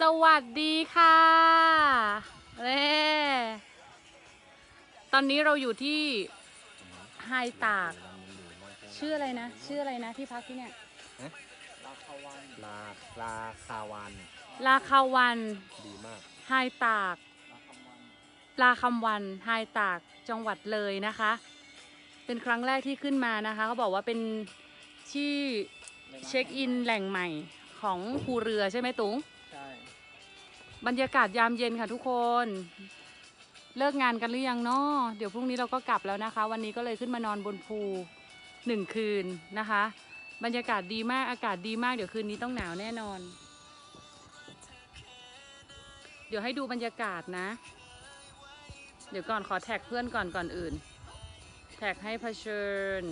สวัสดีค่ะเน่ตอนนี้เราอยู่ที่ไฮตาก ชื่ออะไรนะ ชื่ออะไรนะที่พักที่เนี่ย ลาคาวันลาลาคาวันลาคาวันดีมาก ไฮตากลาคาวันปลาคำวันไฮตากจังหวัดเลยนะคะ เป็นครั้งแรกที่ขึ้นมานะคะเขาบอกว่าเป็นที่เช็คอินแหล่งใหม่ของภูเรือใช่ไหมตุงใช่ บรรยากาศยามเย็นค่ะทุกคน เลิกงานกันหรือยังเนาะเดี๋ยวพรุ่งนี้เราก็กลับแล้วนะคะ วันนี้ก็เลยขึ้นมานอนบนภูหนึ่งคืนนะคะ บรรยากาศดีมากอากาศดีมากเดี๋ยวคืนนี้ต้องหนาวแน่นอน เดี๋ยวให้ดูบรรยากาศนะ เดี๋ยวก่อนขอแท็กเพื่อนก่อนก่อนอื่น แท็กให้เผชิญ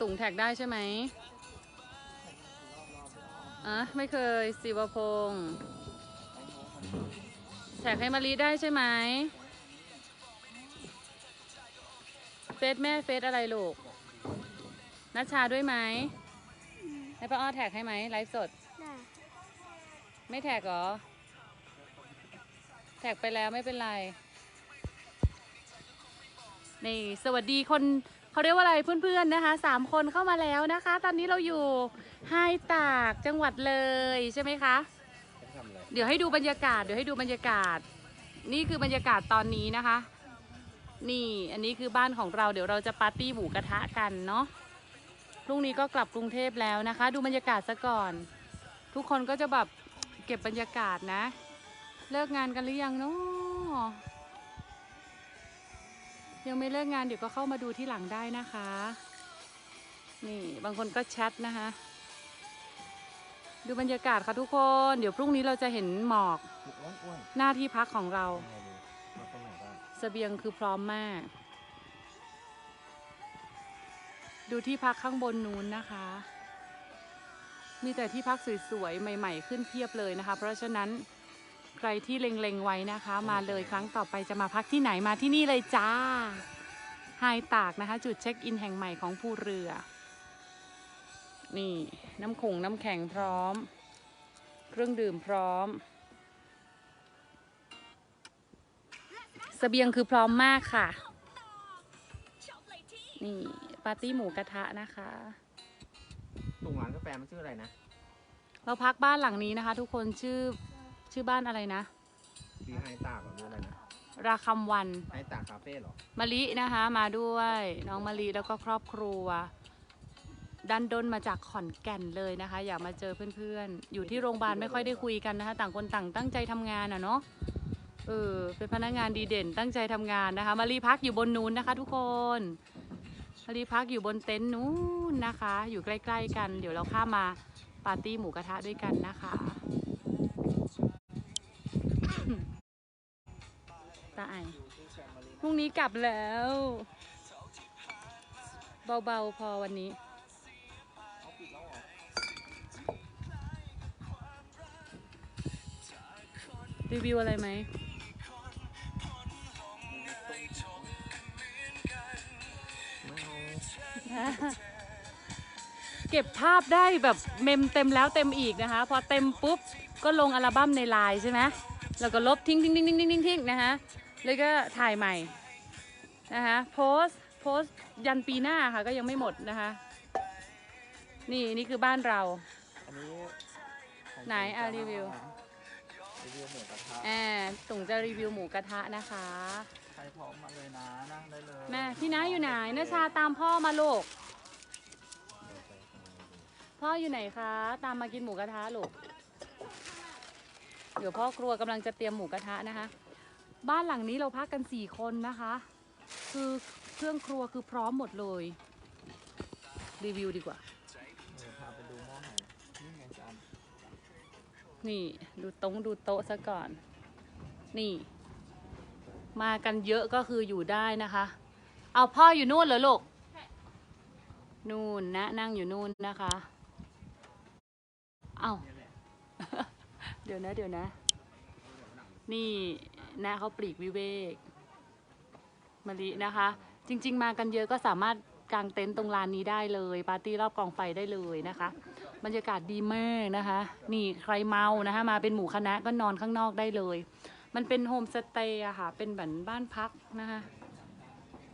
ตุ่งแท็กได้ใช่ไหม อะไม่เคยศิวพงศ์แท็กให้มารีได้ใช่ไหมเฟซแม่เฟซอะไรลูกนัชชาด้วยไหมให้ป้าอ้อแท็กให้ไหมไลฟ์สด ไม่แท็กหรอ แท็กไปแล้วไม่เป็นไร นี่ สวัสดีคน เขาเรียกว่าอะไรเพื่อนๆนะคะสามคนเข้ามาแล้วนะคะ ตอนนี้เราอยู่ไฮตากจังหวัดเลยใช่ไหมคะจะทำอะไรเดี๋ยวให้ดูบรรยากาศ เดี๋ยวให้ดูบรรยากาศ นี่คือบรรยากาศตอนนี้นะคะ นี่อันนี้คือบ้านของเราเดี๋ยวเราจะปาร์ตี้หมูกระทะกันเนาะพรุ่งนี้ก็กลับกรุงเทพแล้วนะคะ ดูบรรยากาศซะก่อน ทุกคนก็จะแบบเก็บบรรยากาศนะ เลิกงานกันหรือยังเนาะ ยังไม่เลิกงานเดี๋ยวก็เข้ามาดูที่หลังได้นะคะ นี่บางคนก็แชทนะคะ ดูบรรยากาศค่ะทุกคน เดี๋ยวพรุ่งนี้เราจะเห็นหมอกหน้าที่พักของเราๆยังไงดีมาตรงไหนบ้างเสบียงคือพร้อมมาก ดูที่พักข้างบนนู้นนะคะ มีแต่ที่พักสวยๆ ใหม่ ๆ ขึ้นเพียบเลยนะคะ เพราะฉะนั้น ใครที่เล็งๆไว้นะคะ มาเลยครั้งต่อไปจะมาพักที่ไหนมาที่นี่เลยจ้าไฮตากนะคะ จุดเช็คอินแห่งใหม่ของภูเรือ นี่น้ำขงน้ำแข็งพร้อม เครื่องดื่มพร้อมเสบียงคือพร้อมมากค่ะ นี่ ปาร์ตี้หมูกระทะนะคะตุ่งร้านกาแฟมันชื่ออะไรนะ เราพักบ้านหลังนี้นะคะ ทุกคนชื่อ ชื่อบ้านอะไรนะดีไฮตากหรืออะไรนะราคำวันไฮตากคาเฟ่เหรอมะลินะคะมาด้วยน้องมะลิแล้วก็ครอบครัว ดันดนมาจากขอนแก่นเลยนะคะ อยากมาเจอเพื่อนๆ อยู่ที่โรงพยาบาลไม่ค่อยได้คุยกันนะคะ ต่างคนต่างตั้งใจทำงานอะเนาะเออเป็นพนักงานดีเด่นตั้งใจทำงานนะคะมารีพักอยู่บนนู้นนะคะ ทุกคนมารีพักอยู่บนเต็นท์นู้นนะคะ อยู่ใกล้ ๆ กัน เดี๋ยวเราข้ามมาปาร์ตี้หมูกระทะด้วยกันนะคะ ตาไอพรุ่งนี้กลับแล้ว เบาๆพอวันนี้ รีวิวอะไรไหมเก็บภาพได้แบบเมมเต็มแล้วเต็มอีกนะคะ พอเต็มปุ๊บ ก็ลงอัลบั้มในไลน์ใช่ไหมแล้วก็ลบทิ้งทิ้งทิ้งทิ้งทิ้งทิ้งทิ้งนะคะ แล้วก็ถ่ายใหม่นะคะโพสต์โพสต์ยันปีหน้าค่ะก็ยังไม่หมดนะคะ นี่นี่คือบ้านเรา อันนี้ของไหนอะรีวิว รีวิวหมูกระทะแอบตุ่งจะรีวิวหมูกระทะนะคะ ใครพร้อมมาเลยนะนั่งได้เลยแม่พี่น้าอยู่ไหนนาชาตามพ่อมาลูกพ่ออยู่ไหนคะ ตามมากินหมูกระทะลูกเดี๋ยวพ่อครัวกำลังจะเตรียมหมูกระทะนะคะ บ้านหลังนี้เราพักกันสี่คนนะคะ คือเครื่องครัวคือพร้อมหมดเลย รีวิวดีกว่า เดี๋ยวพาไปดูหม้อหนี่ไงจานนี่ดูโต๊ะดูโต๊ะซะก่อน นี่ มากันเยอะก็คืออยู่ได้นะคะ เอาพ่ออยู่นู่นเหรอลูก นู่นนะนั่งอยู่นู่นนะคะ เอา เดี๋ยวนะเดี๋ยวนะ นี่ นะเขาปลีกวิเวกมะลินะคะ จริง ๆ มากันเยอะก็สามารถกางเต็นท์ตรงลานนี้ได้เลย ปาร์ตี้รอบกองไฟได้เลยนะคะ บรรยากาศดีมากนะคะ นี่ใครเมานะคะ มาเป็นหมู่คณะก็นอนข้างนอกได้เลย มันเป็นโฮมสเตย์อะค่ะ เป็นเหมือนบ้านพักนะคะ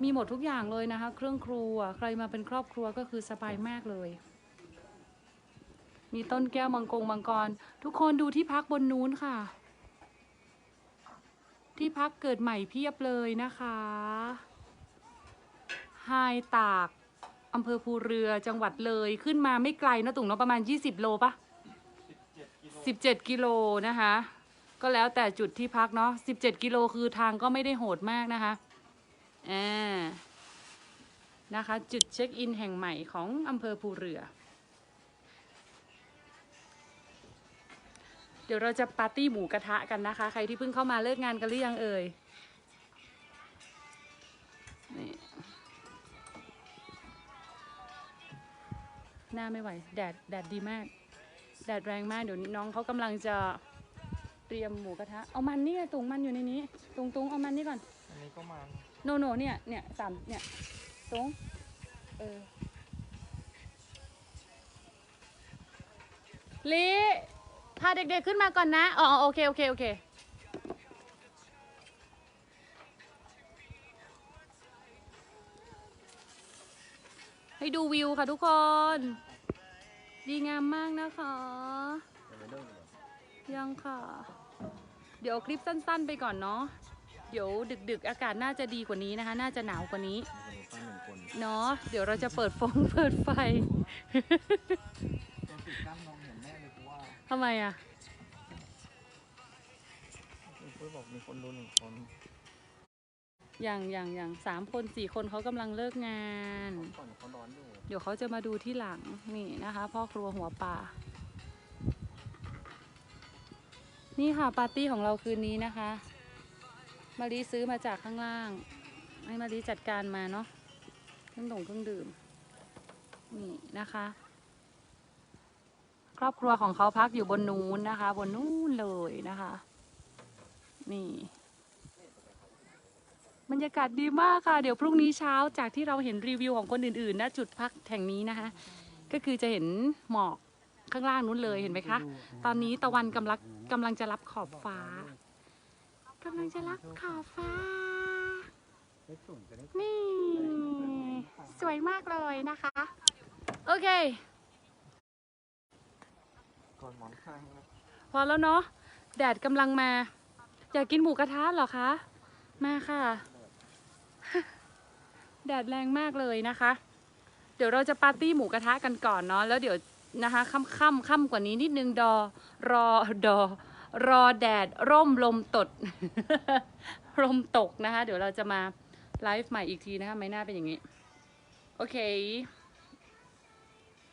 มีหมดทุกอย่างเลยนะคะ เครื่องครัว ใครมาเป็นครอบครัวก็คือสบายมากเลย มีต้นแก้วมังกรมังกร ทุกคนดูที่พักบนนู้นค่ะ ที่พักเกิดใหม่เพียบเลยนะคะไฮตากอำเภอภูเรือจังหวัดเลยขึ้นมาไม่ไกลนะตุ่งเนาะประมาณ 20 โลปะ17 กิโลนะคะ ก็แล้วแต่จุดที่พักเนาะ17 กิโลคือทางก็ไม่ได้โหดมากนะคะอ่านะคะ จุดเช็คอินแห่งใหม่ของอำเภอภูเรือ เดี๋ยวเราจะปาร์ตี้หมูกระทะกันนะคะ ใครที่เพิ่งเข้ามาเลิกงานกันหรือยังเอ่ยนี่หน้าไม่ไหว แดดแดดดีมาก แดดแรงมาก เดี๋ยวน้องเขากำลังจะเตรียมหมูกระทะ เอามันนี่ไงตุงมันอยู่ในนี้ ตุงตุงเอามันนี่ก่อน อันนี้ก็มันโนโนเนี่ยเนี่ยสามเนี่ยตรงเออลิ พาเด็กๆขึ้นมาก่อนนะ อ๋อโอเค โอเค โอเคให้ดูวิวค่ะทุกคน ดีงามมากนะคะยังไม่เริ่มเลยยังค่ะ เดี๋ยวคลิปสั้นๆไปก่อนเนาะ เดี๋ยวดึกๆ อากาศน่าจะดีกว่านี้นะคะ น่าจะหนาวกว่านี้ เนาะ เดี๋ยวเราจะเปิดฟงเปิดไฟ ทำไมอะคุณปุ้ยบอกมีคนดูหนึ่งคนอย่างอย่างอย่างสามคนสี่คนเขากำลังเลิกงาน ก่อนเขานอนอยู่เดี๋ยวเขาจะมาดูที่หลังนี่นะคะ พ่อครัวหัวป่า นี่ค่ะปาร์ตี้ของเราคืนนี้นะคะมารีซื้อมาจากข้างล่าง ให้มารีจัดการมาเนาะเครื่องดื่มเครื่องดื่มนี่นะคะ ครอบครัวของเขาพักอยู่บนนู้นนะคะ บนนู้นเลยนะคะ นี่บรรยากาศดีมากค่ะ เดี๋ยวพรุ่งนี้เช้าจากที่เราเห็นรีวิวของคนอื่นๆณจุดพักแห่งนี้นะคะ ก็คือจะเห็นหมอกข้างล่างนู้นเลยเห็นไหมคะ ตอนนี้ตะวันกำลังกำลังจะรับขอบฟ้ากำลังจะรับขอบฟ้า นี่ สวยมากเลยนะคะ โอเค ก่อนหมอนข้างนะพอแล้วเนาะแดดกำลังมา อยากกินหมูกระทะเหรอคะมาค่ะ แดดแรงมากเลยนะคะ เดี๋ยวเราจะปาร์ตี้หมูกระทะกันก่อนเนาะแล้วเดี๋ยวนะคะค่ำค่ำค่ำกว่านี้นิดนึงดอ รอดอ รอแดดร่มลมตดลมตกนะคะ เดี๋ยวเราจะมาไลฟ์ใหม่อีกทีนะคะ ไม่น่าเป็นอย่างนี้ โอเค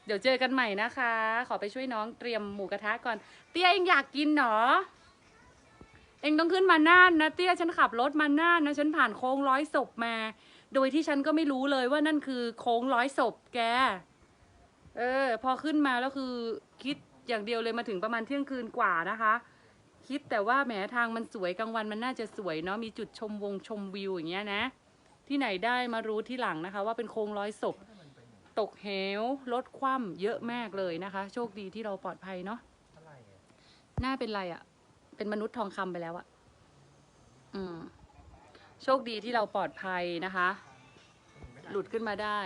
เดี๋ยวเจอกันใหม่นะคะ ขอไปช่วยน้องเตรียมหมูกระทะก่อน เตี้ยเองอยากกินเหรอเองต้องขึ้นมาน่านนะ เตี้ยฉันขับรถมาน่านนะฉันผ่านโค้งร้อยศพมา โดยที่ฉันก็ไม่รู้เลยว่านั่นคือโค้งร้อยศพแก เออ พอขึ้นมาแล้วคือคิดอย่างเดียวเลยมาถึงประมาณเที่ยงคืนกว่านะคะ คิดแต่ว่าแหมทางมันสวยกลางวันมันน่าจะสวยเนาะมีจุดชมวงชมวิวอย่างเงี้ยนะ ที่ไหนได้มารู้ที่หลังนะคะ ว่าเป็นโค้งร้อยศพ ตกเหวรถคว่ำเยอะมากเลยนะคะ โชคดีที่เราปลอดภัยเนาะเท่าไหร่อะหน้าเป็นไรอะ่ะ เป็นมนุษย์ทองคำไปแล้วอะ่ะ อืม โชคดีที่เราปลอดภัยนะคะ หลุดขึ้นมาได้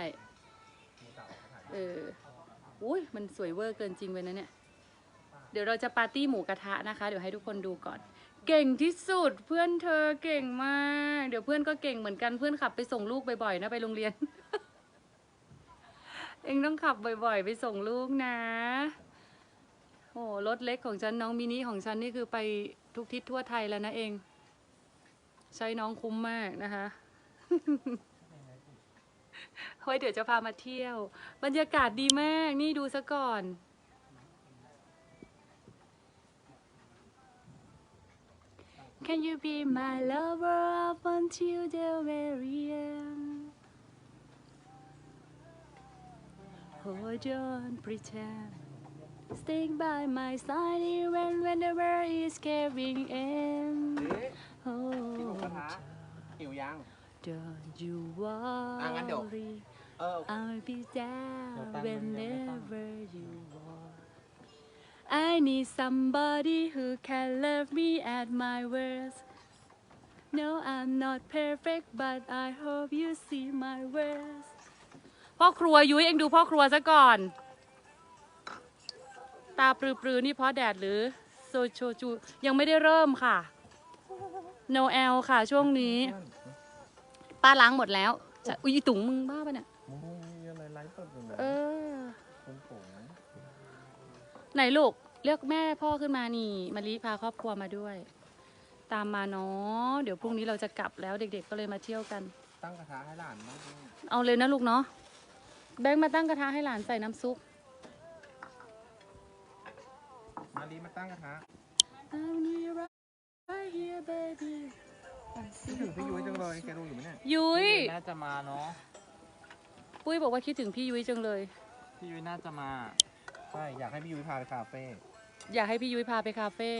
เอออุ้ยมันสวยเวอร์เกินจริงไปนะเนี่ย เดี๋ยวเราจะปาร์ตี้หมูกระทะนะคะ เดี๋ยวให้ทุกคนดูก่อน เก่งที่สุดเพื่อนเธอเก่งมาก เดี๋ยวเพื่อนก็เก่งเหมือนกันเพื่อนขับไปส่งลูกบ่อยๆนะไปโรงเรียน เองต้องขับบ่อยๆ ไปส่งลูกนะโอ้รถเล็กของฉันน้องมินิของฉันนี่คือไปทุกทิศทั่วไทยแล้วนะเอง ใช้น้องคุ้มมากนะคะเฮ้ยเดี๋ยวจะพามาเที่ยว บรรยากาศดีมาก นี่ดูซะก่อน Can you be my lover up until the very end? Hold on, pretend. Stay by my side even when the world is caving in. เอ๊ะกินหมูกระ Hold ทะหิวยัง Don't you อ่ะงั้นเดี๋ยว worry. เออ I'll be down เดี๋ยวตั้งมันยังไม่ตั้ง whenever you want I need somebody who can love me at my worst No I'm not perfect but I hope you see my worst พ่อครัวยุ้ยเองดูพ่อครัวซะก่อน ตาปรือๆนี่เพราะแดดหรือโซโชจูยังไม่ได้เริ่มค่ะ no l ค่ะช่วงนี้ ป้าล้างหมดแล้วจะอุ้ยอีตุงมึงบ้าปะเนี่ยมึงมีอะไรไลฟ์สดอยู่นะเออคุณปุ๋งไหนลูกเรียกแม่พ่อขึ้นมานี่มารีพาครอบครัวมาด้วย ตามมาเนาะเดี๋ยวพรุ่งนี้เราจะกลับแล้วเด็กๆก็เลยมาเที่ยวกัน ตั้งกระทะให้หลานมากเลยเอาเลยนะลูกเนาะ แบงค์มาตั้งกระทะให้หลานใส่น้ำซุปมารีมาตั้งกระทะ I'm here right here baby คิดถึงพี่ยุ้ยจังเลยแกดูอยู่ไหมเนี่ยยุ้ยน่าจะมาเนาะปุ้ยบอกว่าคิดถึงพี่ยุ้ยจังเลย พี่ยุ้ยน่าจะมา ใช่อยากให้พี่ยุ้ยพาไปคาเฟ่อยากให้พี่ยุ้ยพาไปคาเฟ่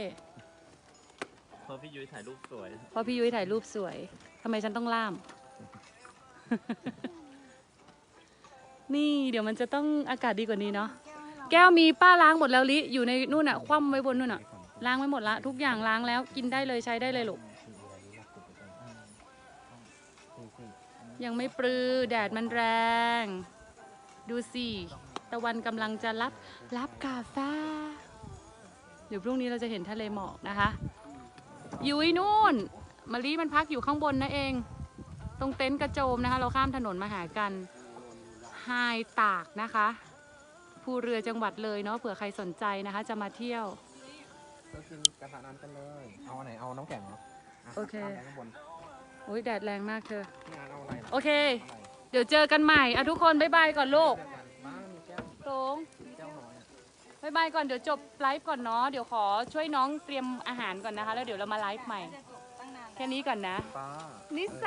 เพราะพี่ยุ้ยถ่ายรูปสวย เพราะพี่ยุ้ยถ่ายรูปสวยทำไมฉันต้องล่าม นี่เดี๋ยวมันจะต้องอากาศดีกว่านี้เนาะแก้วมีป้าล้างหมดแล้วลิอยู่ในนู่นอะคว่ำไว้บนนู่นอะล้างไว้หมดละทุกอย่างล้างแล้วกินได้เลยใช้ได้เลยลูกยังไม่ปรือแดดมันแรง ดูสิตะวันกำลังจะรับรับกาแฟเดี๋ยวพรุ่งนี้เราจะเห็นทะเลหมอกนะคะ อยุ้นู่นมารีมันพักอยู่ข้างบนนะเอง ตรงเต็นท์กระโจมนะคะ เราข้ามถนนมาหากัน ไฮตากนะคะภูเรือจังหวัดเลยเนาะเผื่อใครสนใจนะคะ จะมาเที่ยว ก็กินกระทะน้ำกันเลย เอาอันไหนเอาน้ำแข็งเหรออะโอเคาอะไรข้างบนโอ้ยแดดแรงมากเธอ งานเอาอะไรล่ะโอเคเอาอะไรเดี๋ยวเจอกันใหม่อะทุกคนบ๊ายบายก่อนลูกเดี๋ยวกันบ้านมีแก้วตงมีแก้วน้อยอะบ๊ายบายก่อนเดี๋ยวจบไลฟ์ก่อนเนาะเดี๋ยวขอช่วยน้องเตรียมอาหารก่อนนะคะ แล้วเดี๋ยวเรามาไลฟ์ใหม่แค่นี้ก่อนนะ ป้า นิสา